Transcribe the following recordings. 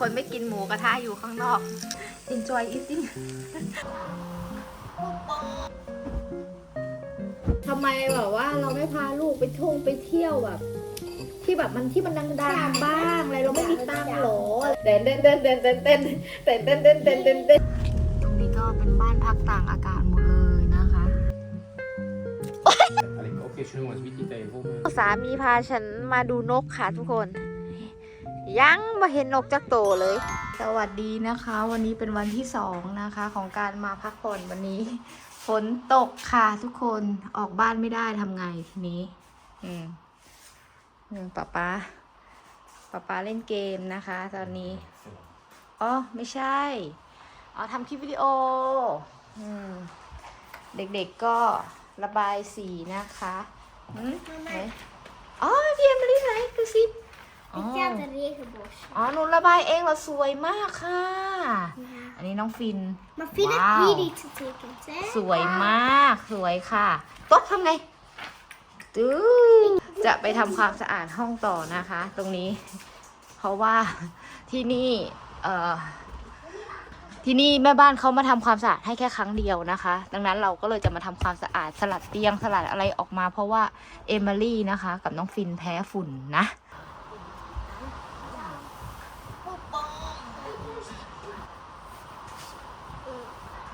คนไม่กินหมูกระทะอยู่ข้างนอก enjoy eating ทำไมแบบว่าเราไม่พาลูกไปท่องไปเที่ยวแบบ ที่แบบมันที่มันดังๆบ้างอะไรเราไม่มีตังค์หรอเต้นเต้นเต้นเต้นเต้นเต้นเต้นเต้นเต้นเต้นเต้นเต้นตรงนี้ก็เป็นบ้านพักต่างอากาศหมดเลยนะคะ สามีพาฉันมาดูนกค่ะทุกคน ยังมาเห็นนกจักโตเลย สวัสดีนะคะ วันนี้เป็นวันที่สองนะคะ ของการมาพักผ่อนวันนี้ ฝนตกค่ะทุกคนออกบ้านไม่ได้ทำไงทีนี้ อืมอืมป๊าป๊าป๊าป๊าเล่นเกมนะคะ ตอนนี้อ๋อไม่ใช่อ๋อทำคลิปวิดีโอ อืม เด็กๆก็ระบายสีนะคะอืมไหนอ๋อพี่เอมิลี่ไหนดูสิ อ๋อ Ik heb een regenbos. อ๋อหนูระบายเองเหรอสวยมากค่ะ อันนี้น้องฟิน Maar vind het Wauw. hier niet getekend, hè? สวยมาก สวยค่ะโต๊ะทำไงตื้อจะไปทำความสะอาดห้องต่อนะคะ ตรงนี้ เพราะว่าที่นี่เอ่อที่นี่แม่บ้านเขามาทำความสะอาดให้แค่ครั้งเดียวนะคะ ดังนั้นเราก็เลยจะมาทำความสะอาดสลัดเตียงสลัดอะไรออกมา เพราะว่าเอมิลี่นะคะ กับน้องฟินแพ้ฝุ่นนะ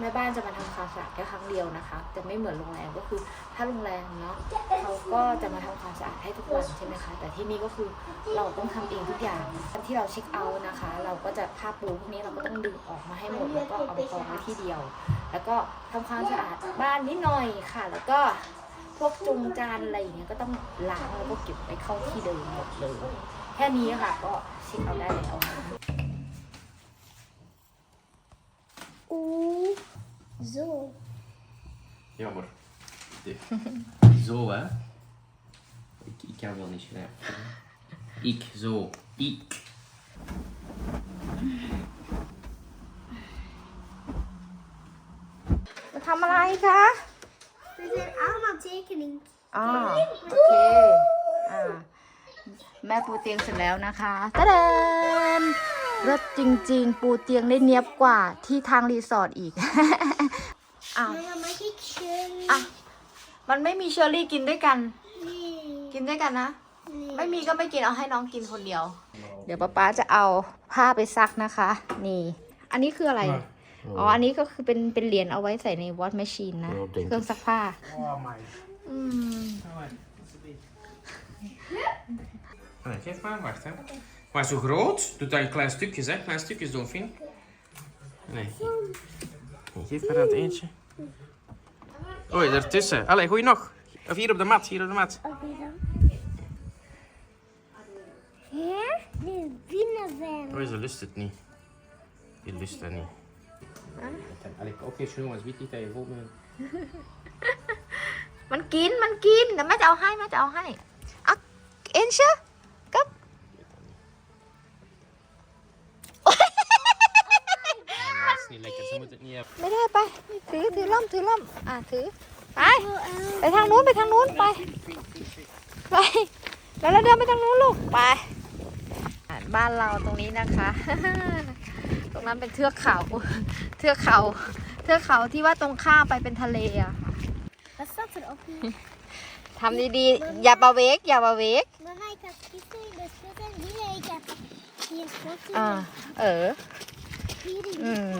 แม่บ้านจะมาทำความสะอาดแค่ครั้งเดียวนะคะ จะไม่เหมือนโรงแรมก็คือ ถ้าโรงแรมเนาะเขาก็จะมาทำความสะอาดให้ทุกวันใช่ไหมคะ แต่ที่นี่ก็คือเราต้องทำเองทุกอย่างที่เราเช็คเอาท์นะคะ เราก็จะผ้าปูพวกนี้เราก็ต้องดึงออกมาให้หมดแล้วก็เอาไปกองไว้ที่เดียว แล้วก็ทำความสะอาดบ้านนิดหน่อยค่ะ แล้วก็พวกจุงจานอะไรอย่างเงี้ยก็ต้องล้างแล้วก็เก็บไปเข้าที่เดิมหมดเลย แค่นี้ค่ะก็เช็คเอาท์ได้แล้ว Oeh. Zo. Jammer. Zo, hè? Ik, ik kan wel niet schrijven. Ik, zo. Ik. มาทำอะไรคะ Dit zijn allemaal tekeningen. อ๋อโอเค อ่า แม่ปูเตียงเสร็จแล้วนะคะตะเดน เลิศจริง ๆ ปูเตียงได้เนียบกว่าที่ทางรีสอร์ทอีก อ้าว Mama, mag ik Shirley? อะมันไม่มีเชอร์รี่กินด้วยกัน Nee. กินด้วยกันนะ Nee. ไม่มีก็ไม่กินเอาให้น้องกินคนเดียว เดี๋ยวป๊าป๊าจะเอาผ้าไปซักนะคะ นี่ อันนี้คืออะไร อ๋อ อันนี้ก็คือเป็นเป็นเหรียญเอาไว้ใส่ในวอชแมชชีนนะ Ja, denk ik. เครื่องซักผ้า Oh, my. อืม Allee, geef maar, wacht, hè. Maar zo groot, doe dat in kleine stukjes, hè. Kleine stukjes doen, Fien. Nee. Nee, Geef maar dat eentje. Oei, daartussen. Allee, gooi nog. Of hier op de mat, hier op de mat. Oké dan. Ja? Nee, binnen Oei, ze lust het niet. Die lust dat niet. Allee, oké, jongens, weet niet dat je vol bent. มันกิน มันกินเดี๋ยวแม่จะเอาให้แม่จะเอาให้อ่ะเอ็นเชอ ถือถือล่มถือล่มอะถือไปไปทางนู้นไปทางนู้นไปไปแล้วเราเดินไปทางนู้นลูกไปอะบ้านเราตรงนี้นะคะ ตรงนั้นเป็นเทือกเขาเทือกเขาเทือกเขาที่ว่าตรงข้ามไปเป็นทะเลอะค่ะ Wat staat er op? ทำดีๆ อย่าบาเวกอย่าบาเวก Mama, ik heb gisteren in de spuiten binnen. Ik heb hier foto's. อ่าเออ Hier in อืม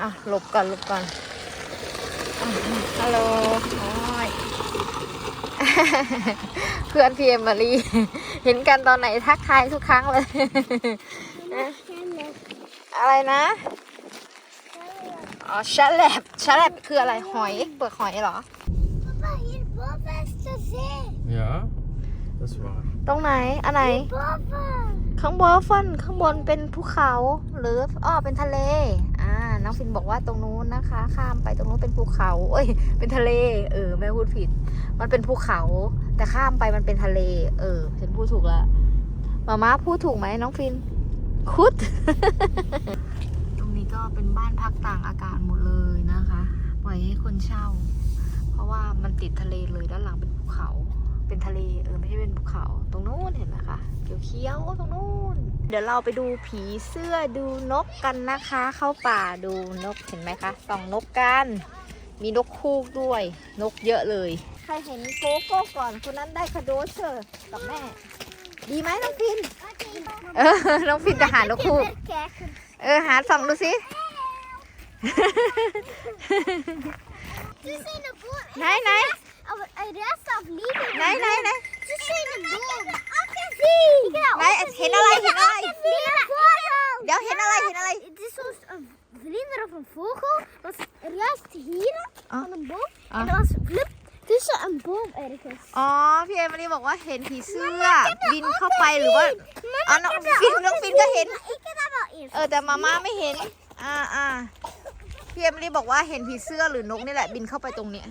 อะหลบก่อนหลบก่อนอะ ฮัลโหลโอ้ยเพื่อนพี่เอมารีเห็นกันตอนไหนทักทายทุกครั้งเลย อะไรนะอ๋อชาแลบชาแลบคืออะไรหอยเปลือกหอยเหรอ Papa, hierboven is de zee. Ja, dat is waar. ตรงไหน อันไหน Boven. ข้างบนข้างบนเป็นภูเขา หรือ อ้อ เป็นทะเลอ่า น้องฟินบอกว่าตรงนู้นนะคะ ข้ามไปตรงนู้นเป็นภูเขา เอ้ย เป็นทะเล เออ แม่พูดผิด มันเป็นภูเขา แต่ข้ามไปมันเป็นทะเล เออ ฉันพูดถูกล้วมาม่าพูดถูกไหมน้องฟิน คุด ตรงนี้ก็เป็นบ้านพักต่างอากาศหมดเลยนะคะ ปล่อยให้คนเช่า เพราะว่ามันติดทะเลเลยด้านหลังเป็นภูเขา เป็นทะเลเออไม่ใช่เป็นภูเขา ตรงนู้นเห็นไหมคะเขียวๆตรงนู้นเดี๋ยวเราไปดูผีเสื้อดูนกกันนะคะ เข้าป่าดูนกเห็นไหมคะส่องนกกัน มีนกคูกด้วย นกเยอะเลย ใครเห็นโกโก้ก่อนคนนั้นได้คาโดเชอร์กับแม่ ดีไหมน้องฟิน เออน้องฟินจะหานกคูก kijken. เออหาส่องดูสิ Ze zijn een boom. ไหนไหน Een rest of lieve. ไหนไหนไหน Ze zijn een boom. Akkezie. ไหนเห็นอะไรเห็นอะไร vogel. เดี๋ยวเห็นอะไรเห็นอะไร Het is zoals een vlinder of een vogel. was juist hier Ah. van een boom. Ah. En dat was flip tussen een boom ergens. อ๋อพี่เอมิลี่บอกว่าเห็นผีเสื้อบินเข้าไปหรือว่าอ๋อน้องฟินน้องฟินก็เห็น Maar ik heb dat wel eerst. เออแต่มาม่าไม่เห็น อ่าอ่าพี่เอมิลี่บอกว่าเห็นผีเสื้อหรือนกนี่แหละบินเข้าไปตรงเนี้ย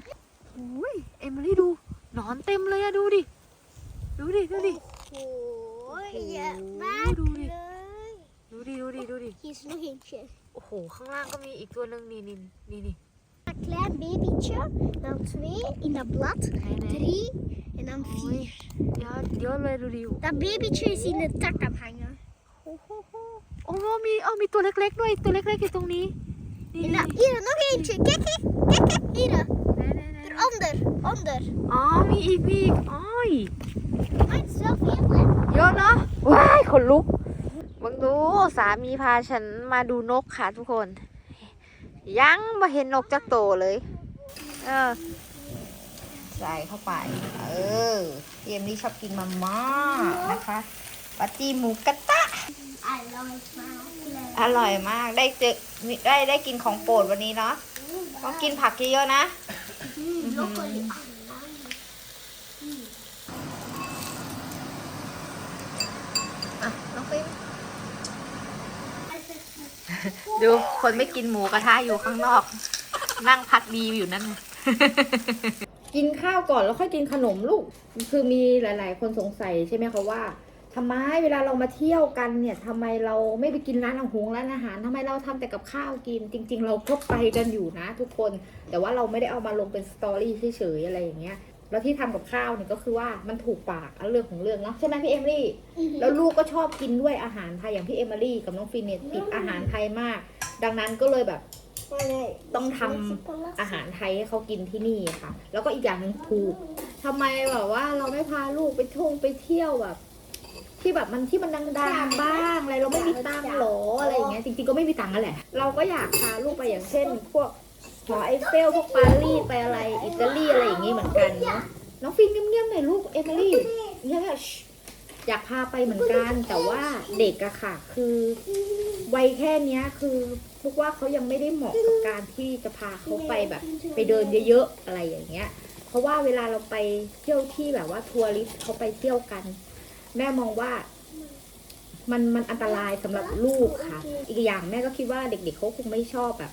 อุ้ยเอมิลี่ดูหนอนเต็มเลยอะดูดิ ดูดิ ดูดิ Oh, ja, makkelijk. ดูดิดูดิ ดูดิ ดูดิ Hier is nog eentje. โอ้โห ข้างล่างก็มีอีกตัวหนึ่งนี่นี่นี่นี่ Een klein babytje, dan twee in dat blad, ไหนไหน drie en dan โอ้ย vier. เยอะเยอะเลยดูดิ Dat babytje is in de tak aan het hangen. โอ้โหโอ้โหมีเอามีตัวเล็กๆด้วย ตัวเล็กๆอยู่ตรงนี้ นี่ En นี่ dan, hier, nog eentje. Kijk, kijk, kijk, kijk, hier. ไหนไหนไหน Eronder, onder. อ๋อมีอีกมีอีกอ้อย Maar het is wel veel, hè. เยอะเนาะว้ายขนลุกบังดูสามีพาฉันมาดูนกค่ะทุกคน ยังมาเห็นนกจักโตเลย เออ ใส่เข้าไป เออเยมนี่ชอบกินมามากนะคะปาจีหมูกระทะ I love my อร่อยมาก ได้เจอมีได้ได้กินของโปรดวันนี้เนาะต้องกินผักเยอะๆนะ อะน้องฟิล์มดูคนไม่กินหมูกระทะอยู่ข้างนอก นั่งพักดีอยู่นั่น กินข้าวก่อนแล้วค่อยกินขนมลูก คือมีหลาย ๆ คนสงสัยใช่ไหมคะว่า ทำไมเวลาเรามาเที่ยวกันเนี่ยทำไมเราไม่ไปกินร้านอาหงร้านอาหารทำไมเราทำแต่กับข้าวกิน จริง ๆ เราก็ไปกันอยู่นะ ทุกคน แต่ว่าเราไม่ได้เอามาลงเป็นสตอรี่เฉยๆอะไรอย่างเงี้ยแล้วที่ทำกับข้าวเนี่ยก็คือว่ามันถูกปากอันเรื่องของเรื่องเนาะใช่ไหมพี่เอมลี่แล้วลูกก็ชอบกินด้วยอาหารไทยอย่างพี่เอมิลี่กับน้องฟินเนี่ยติดอาหารไทยมาก ดังนั้นก็เลยแบบต้องทำอาหารไทยให้เขากินที่นี่ค่ะ แล้วก็อีกอย่างหนึ่งถูกทำไมแบบว่าเราไม่พาลูกไปท่องไปเที่ยวแบบ ที่แบบมันที่มันดังๆบ้างอะไรเราไม่มีตังค์หรออะไรอย่างเงี้ยจริงๆก็ไม่มีตังค์นั่นแหละ เราก็อยากพาลูกไปอย่างเช่น พวกหอไอเฟลพวกปารีสไปอะไรอิตาลีอะไรอย่างงี้เหมือนกันเนาะน้องฟินเงียบๆหน่อยลูกเอมิลี่เงียบๆอยากพาไปเหมือนกัน แต่ว่าเด็กอะค่ะ คือวัยแค่เนี้ยคือพวกว่าเขายังไม่ได้เหมาะกับการที่จะพาเขาไปแบบ ไปเดินเยอะๆอะไรอย่างเงี้ย เพราะว่าเวลาเราไปเที่ยวที่แบบว่าทัวริสต์เขาไปเที่ยวกัน แม่มองว่ามันมันอันตรายสำหรับลูกค่ะ อีกอย่างแม่ก็คิดว่าเด็กๆเขาคงไม่ชอบแบบ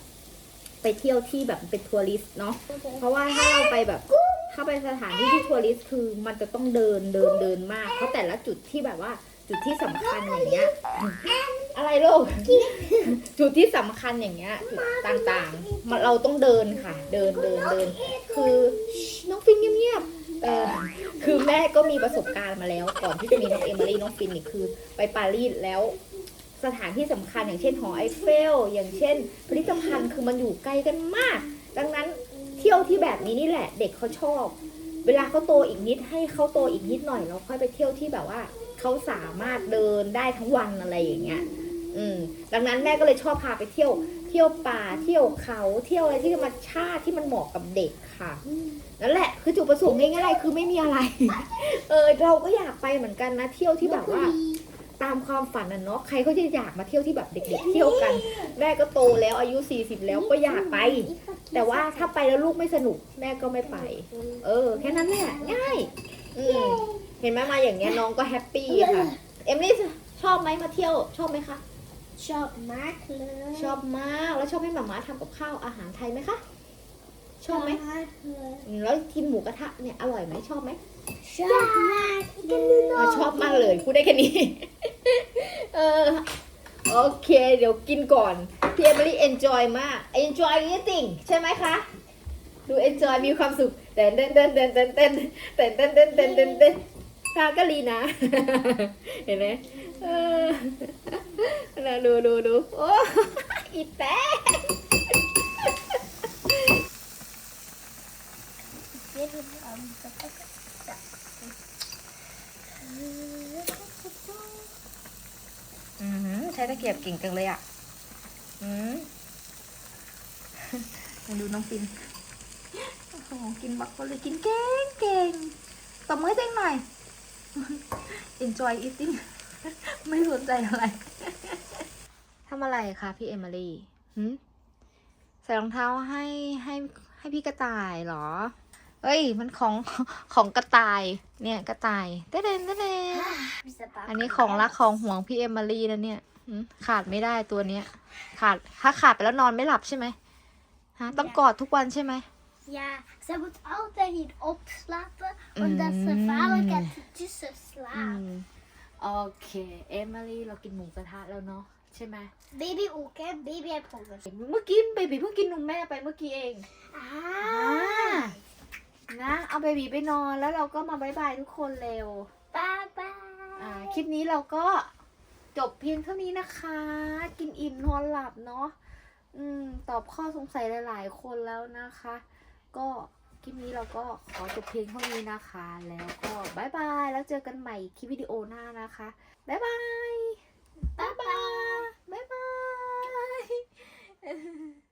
ไปเที่ยวที่แบบเป็นทัวริสต์เนาะ เพราะว่าถ้าเราไปแบบถ้าไปสถานที่ที่ทัวริสต์คือมันจะต้องเดินเดินเดินมาก เพราะแต่ละจุดที่แบบว่าจุดที่สำคัญอย่างเงี้ย อะไรลูกจุดที่สำคัญอย่างเงี้ยจุดต่างๆเราต้องเดินค่ะ เดินเดินเดิน คือน้องฟินเงียบๆ เออคือแม่ก็มีประสบการณ์มาแล้ว ก่อนที่จะมีน้องเอมิลี่น้องฟินนี่คือ ไปปารีสแล้ว สถานที่สำคัญอย่างเช่นหอไอเฟล อย่างเช่นพิพิธภัณฑ์คือมันอยู่ไกลกันมาก ดังนั้นเที่ยวที่แบบนี้นี่แหละ เด็กเขาชอบ เวลาเขาโตอีกนิดให้เขาโตอีกนิดหน่อยเราค่อยไปเที่ยวที่แบบว่าเขาสามารถเดินได้ทั้งวันอะไรอย่างเงี้ย อืมดังนั้นแม่ก็เลยชอบพาไปเที่ยว เที่ยวป่าเที่ยวเขาเที่ยวอะไรที่ธรรมชาติที่มันเหมาะกับเด็กค่ะนั่นแหละคือจุดประสงค์ง่ายๆคือไม่มีอะไร เออเราก็อยากไปเหมือนกันนะ เที่ยวที่แบบว่า ตามความฝันน่ะเนาะใครเขาจะอยากมาเที่ยวที่แบบเด็ก ๆ เที่ยวกัน แม่ก็โตแล้วอายุ 40 แล้วก็อยากไป แต่ว่าถ้าไปแล้วลูกไม่สนุก แม่ก็ไม่ไป เออ แค่นั้นแหละง่ายอืมเห็นไหมมาอย่างเงี้ยน้องก็แฮปปี้ค่ะ เอมลี่ชอบไหมมาเที่ยวชอบไหมคะ Shop makkelijk. ชอบมากแล้วชอบให้หมาม่าทำกับข้าวอาหารไทยไหมคะ ชอบไหม makkelijk. อืมแล้วกินหมูกระทะเนี่ยอร่อยไหมชอบไหม Shop makkelijk. เออชอบมากเลยพูดได้แค่นี้ เออโอเค เดี๋ยวกินก่อนพี่เอมิลี่ enjoy มาก enjoy eating ใช่ไหมคะ ดูเอนจอยมีความสุขเต้นเต้นเต้นเต้นเต้นเต้นเต้นเต้นเต้นเต้นเต้นเต้นพาก็ลีนะ เห็นไหม เออแล้วดูดูดูโอ้อีแป๊ะอือหือใช้ตะเกียบเก่งจังเลยอะ อืมดูน้องปินโอ้โหกินบักโคเลยกินเก่งเก่งตบมือให้ตัวเองหน่อย enjoy eating ไม่สนใจอะไรำอะไรคะพี่เอมิลี่หืมใส่รองเท้าให้ให้ให้พี่กระต่ายเหรอ เอ้ย มันของของกระต่าย เนี่ยกระต่ายเต้นเต้นเต้นอันนี้ของรักของห่วงพี่เอมิลี่นะเนี่ยหืมขาดไม่ได้ตัวเนี้ย ขาดถ้าขาดไปแล้วนอนไม่หลับใช่ไหมฮะต้องกอดทุกวันใช่ไหม Ja, ze moet altijd niet opslapen, Mm. omdat ze vaarlijk en tussen อื slaat. มโอเคเอมิลี่เรากินหมูกระทะแล้วเนาะใช่ไหม Baby ook, hè? Baby heeft honger. เมื่อกี้เบบีเพิ่งกินนมแม่ไปเมื่อกี้เอง Ah, นะเอาเบบีไปนอนแล้วเราก็มาบายบายทุกคนเร็ว bye อ่า bye. คลิปนี้เราก็จบเพียงเท่านี้นะคะ กินอิ่มนอนหลับเนาะอืม ตอบข้อสงสัยหลาย ๆ คนแล้วนะคะ ก็คลิปนี้เราก็ขอจบเพียงเท่านี้นะคะ แล้วก็บายบาย แล้วเจอกันใหม่คลิปวิดีโอหน้านะคะบายบายบายบายบายบาย 哎嘿嘿